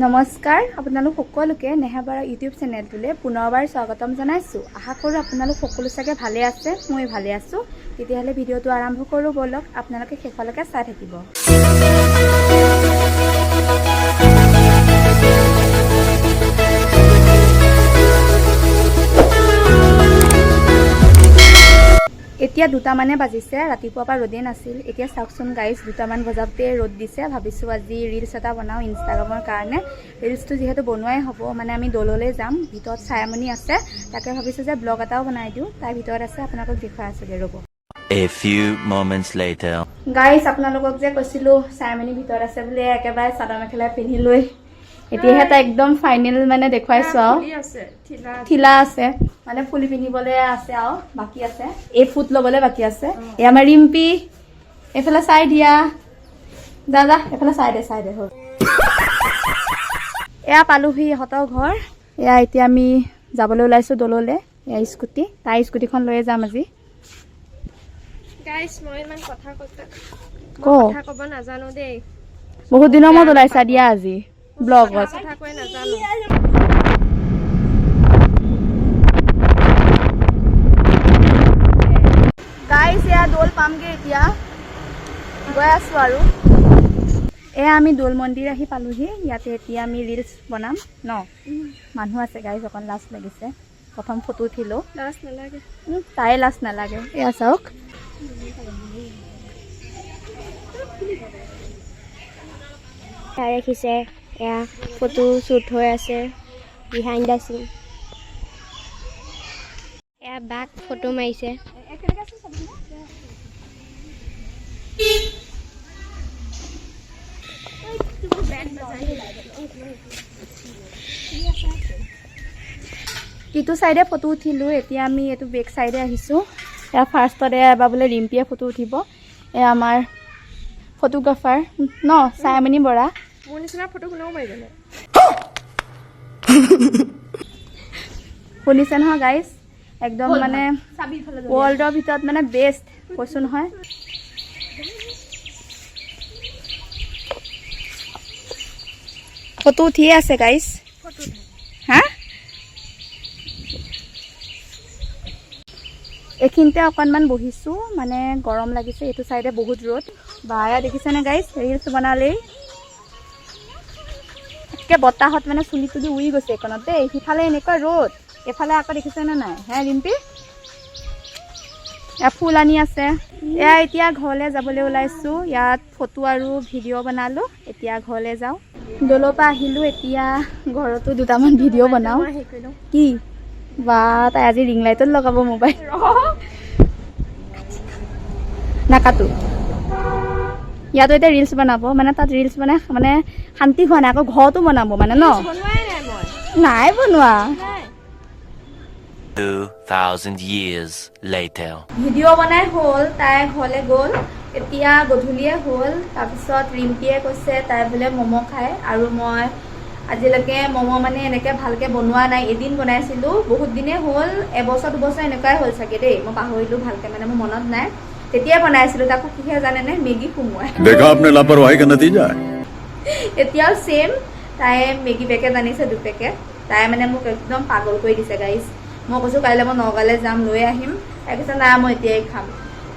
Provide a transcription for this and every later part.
নমস্কাৰ, আপোনালোক সকলোকে নেহাবাৰা ইউটিউব চেনেলটোলৈ পুনৰবাৰ স্বাগতম জনাইছোঁ। আশা কৰোঁ আপোনালোক সকলো চাগে ভালে আছে মই ভালে আছোঁ। তেতিয়াহ'লে ভিডিঅ'টো আৰম্ভ কৰোঁ ব'লক, আপোনালোকে শেষলৈকে চাই থাকিব। এতিয়া দুটামানে বাজিছে ৰাতিপুৱাৰ পৰা ৰ'দেই নাছিল। এতিয়া চাওকচোন গাইজ দুটামান বজাতে ৰ'দ দিছে। ভাবিছোঁ আজি ৰিলচ এটা বনাওঁ ইনষ্টাগ্ৰামৰ কাৰণে। ৰিলচটো যিহেতু বনোৱাই হ'ব মানে আমি দৌললৈ যাম। ভিতৰত চায়ামণি আছে তাকে ভাবিছোঁ যে ব্লগ এটাও বনাই দিওঁ। তাৰ ভিতৰত আছে আপোনালোকক দেখুৱাই আছোগৈ ৰ'ব। A few moments later. Guys আপোনালোকক যে কৈছিলোঁ চায়ামণি ভিতৰত আছে বুলি একেবাৰে চাদৰ মেখেলা পিন্ধি লৈ এতিয়াহে তাই একদম ফাইনেল মানে দেখুৱাইছোঁ আৰু। ঠিলা আছে। মানে ফুলি পিন্ধিবলৈ আছে আৰু বাকী আছে। এই ফুট ল'বলৈ বাকী আছে। এই আমাৰ ৰিম্পী এইফালে চাই দিয়া। দাদা এইফালে চাই দে চাই দে হ'ল। এয়া পালোহি ইহঁতৰ ঘৰ। এয়া এতিয়া আমি যাবলৈ ওলাইছোঁ দললৈ এয়া স্কুটি। তাই স্কুটিখন লৈয়ে যাম আজি। বহুত দিনৰ মূৰত ওলাইছা দিয়া আজি। ব্লগত কথা কৈ নাজানো। গাইছ এয়া দৌল পামগৈ এতিয়া। গৈ আছোঁ আৰু। এয়া আমি দৌল মন্দিৰ আহি পালোহি। ইয়াতে এতিয়া আমি ৰিলচ বনাম। ন? মানুহ আছে গাইজ অকণ লাজ লাগিছে। প্ৰথম ফটো উঠিলোঁ। লাজ নালাগে। উম, তাই লাজ নালাগে। এয়া চাওক। ৰাখিছে। এয়া ফটো শ্বুট হৈ আছে বিহাইণ্ড দ্য চিন এয়া বাক ফটো মাৰিছে। ইটো ছাইডে ফটো উঠিলোঁ, এতিয়া আমি এইটো বেক ছাইডে আহিছোঁ। এয়া ফাৰ্ষ্টতে এবাৰ বোলে ৰিম্পীয়ে ফটো উঠিব। এয়া আমাৰ ফটোগ্ৰাফাৰ ন চায়ামণি বৰা। নিচিনা ফটো কোনেও মাৰিবনে শুনিছে নহয় গাইজ একদম মানে ৱৰ্ল্ডৰ ভিতৰত মানে বেষ্ট কৈছোঁ নহয় ফটো উঠিয়ে আছে গাইজ হা? এইখিনিতে অকণমান বহিছোঁ মানে গৰম লাগিছে এইটো চাইডে বহুত ৰ'দ। বা দেখিছেনে গাইজ ৰিলচ বনালেই। একে বতাহত মানে চুলি তুলি উৰি গৈছে এইকণত দেই। সিফালে এনেকুৱা ৰ'দ। এইফালে আকৌ দেখিছেনে নাই? হে ৰিম্পী? এয়া ফুল আনি আছে। এয়া এতিয়া ঘৰলৈ যাবলৈ ওলাইছোঁ। ইয়াত ফটো আৰু ভিডিঅ' বনালোঁ। এতিয়া ঘৰলৈ যাওঁ। দলৰ পৰা আহিলোঁ। এতিয়া ঘৰতো দুটামান ভিডিঅ' বনাওঁ। কি? বা তাই আজি ৰিং লাইটত লগাব মোবাইল। নাকাটো। ইয়াতো এতিয়া ৰিলচ বনাব মানে তাত ৰিলচ মানে মানে শান্তি হোৱা নাই আকৌ ঘৰতো বনাব মানে ন? নাই বনোৱা। নাই। 2,000 years later. ভিডিঅ' বনাই হ'ল তাই ঘৰলৈ গ'ল এতিয়া গধূলিয়ে হ'ল তাৰপিছত ৰিম্পীয়ে কৈছে তাই বোলে ম'ম' খায় আৰু মই আজিলৈকে ম'ম' মানে এনেকৈ ভালকৈ বনোৱা নাই এদিন বনাইছিলোঁ বহুত দিনেই হ'ল এবছৰ দুবছৰ এনেকুৱাই হ'ল চাগে দেই মই পাহৰিলোঁ ভালকৈ মানে মোৰ মনত নাই। তেতিয়া বনাইছিলো তাকো কিহে জানেনে? মেগী সোমোৱাই। দেখা আপুনি লাপৰৱাহী কেনে নাতিজা? এতিয়াও চেম তাই মেগী পেকেট আনিছে দুপেকেট তাই মানে মোক একদম পাগল কৰি দিছে গাইজ মই কৈছোঁ কাইলৈ মই নগালে যাম লৈ আহিম। তাই কৈছে নাই মই এতিয়াই খাম।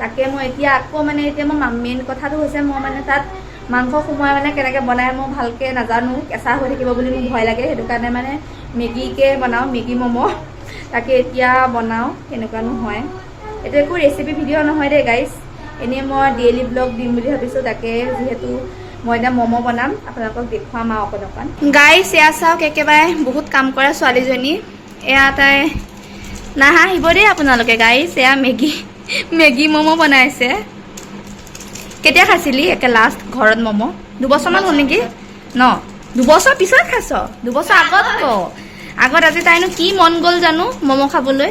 তাকে মই এতিয়া আকৌ মানে এতিয়া মই মেইন কথাটো হৈছে মই মানে তাত মাংস সোমোৱাই মানে কেনেকৈ বনাই মই ভালকৈ নাজানো কেঁচা হৈ থাকিব বুলি মোৰ ভয় লাগে। সেইটো কাৰণে মানে মেগীকে বনাওঁ মেগী ম'ম' তাকে এতিয়া বনাওঁ কেনেকুৱানো হয়। এইটো একো ৰেচিপি ভিডিঅ' নহয় দেই গাইজ এনেই মই ডেইলি ব্লগ দিম বুলি ভাবিছোঁ তাকে যিহেতু মই এতিয়া ম'ম' বনাম আপোনালোকক দেখুৱাম আৰু অকণ অকণ। গাইজ এয়া চাওক একেবাৰে বহুত কাম কৰা ছোৱালীজনী। এয়া তাই নাহাঁহিব দেই আপোনালোকে গাইজ এয়া মেগী মেগী ম'ম' বনাইছে। কেতিয়া খাইছিলি? একে লাষ্ট ঘৰত ম'ম' দুবছৰমান হ'ল নেকি? ন দুবছৰ পিছত খাইছ? দুবছৰ আগত ক। আগত আজি তাইনো কি মন গ'ল জানো ম'ম' খাবলৈ?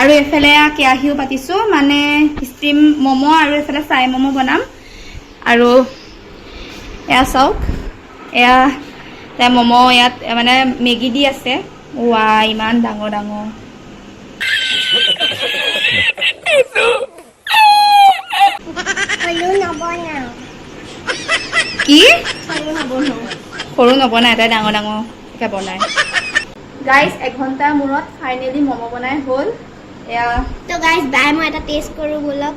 আৰু এইফালে এয়া কেৰাহীও পাতিছোঁ মানে ষ্টিম ম'ম' আৰু এইফালে ফ্ৰাই ম'ম' বনাম। আৰু এয়া চাওক এয়া তাই ম'ম' ইয়াত মানে মেগী দি আছে। ৱা ইমান ডাঙৰ ডাঙৰ। কি? সৰু নবনাই তাই ডাঙৰ ডাঙৰকৈ বনাই। গাইজ এঘণ্টাৰ মূৰত ফাইনেলি ম'ম' বনাই হ'ল। এয়া তো গাইজ বাই মই এটা টেষ্ট কৰোঁ ব'লক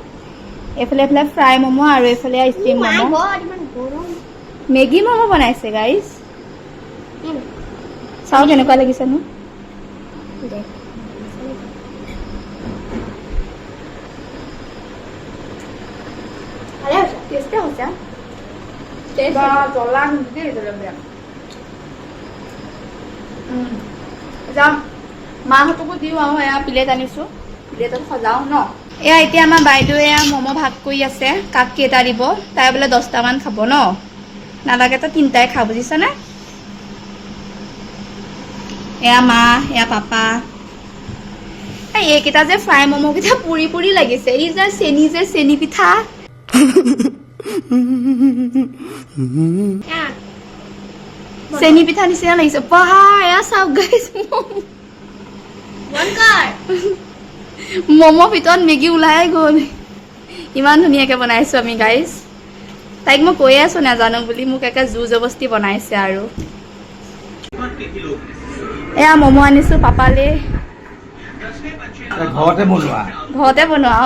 এইফালে এইফালে ফ্ৰাই ম'ম' আৰু এইফালে ষ্টিম মাই ম'ম' গড ইমান গৰম মেগী ম'ম' বনাইছে গাইজ উম, চাওঁ কেনেকুৱা লাগিছেনো দে। ভালে হৈছে টেষ্টে হৈছে Taste বা জ্বলা কিন্তু দেই জ্বলা বেয়া উম। যাম মাহঁতকো দিওঁ আৰু এয়া প্লেট আনিছোঁ। প্লেটত সজাওঁ ন। এয়া এতিয়া আমাৰ বাইদেৱে এয়া ম'ম' ভাগ কৰি আছে কাক কেইটা দিব তাই বোলে দহটামান খাব ন। নালাগে তো তিনিটাই খা বুজিছানে? এয়া মা এয়া পাপা। এই এইকেইটা যে ফ্ৰাই ম'ম'কেইটা পুৰি পুৰি লাগিছে এই যে চেনি যে চেনি পিঠা। চেনি পিঠা নিচিনা লাগিছে। বাহ এয়া চাওক গাইছ বন্ধ কৰ। ম'ম' ভিতৰত মেগী ওলাই গ'ল। ইমান ধুনীয়াকৈ বনাইছোঁ আমি গাইজ তাইক মই কৈয়ে আছোঁ নাজানো বুলি মোক একে জোৰ জবস্তি বনাইছে আৰু। এয়া ম'ম' আনিছোঁ পাপালে। ঘৰতে বনোৱা? ঘৰতে বনোৱা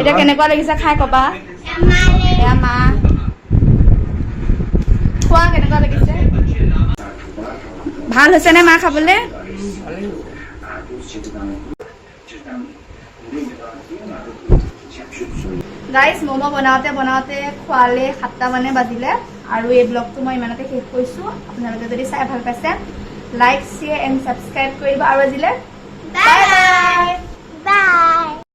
এতিয়া কেনেকুৱা লাগিছে খাই কবা? আমালে এয়া মা। খোৱা কেনেকুৱা লাগিছে? ভাল হৈছেনে মা খাবলৈ? গাইজ ম'ম' বনাওঁতে বনাওঁতে খোৱালে সাতটা মানে বাজিলে। আৰু এই ব্লগটো মই ইমানতে শেষ কৰিছোঁ। আপোনালোকে যদি চাই ভালো পাইছে লাইক শ্বেয়াৰ এণ্ড ছাবস্ক্ৰাইব কৰিব আৰু আজিলৈ। Bye bye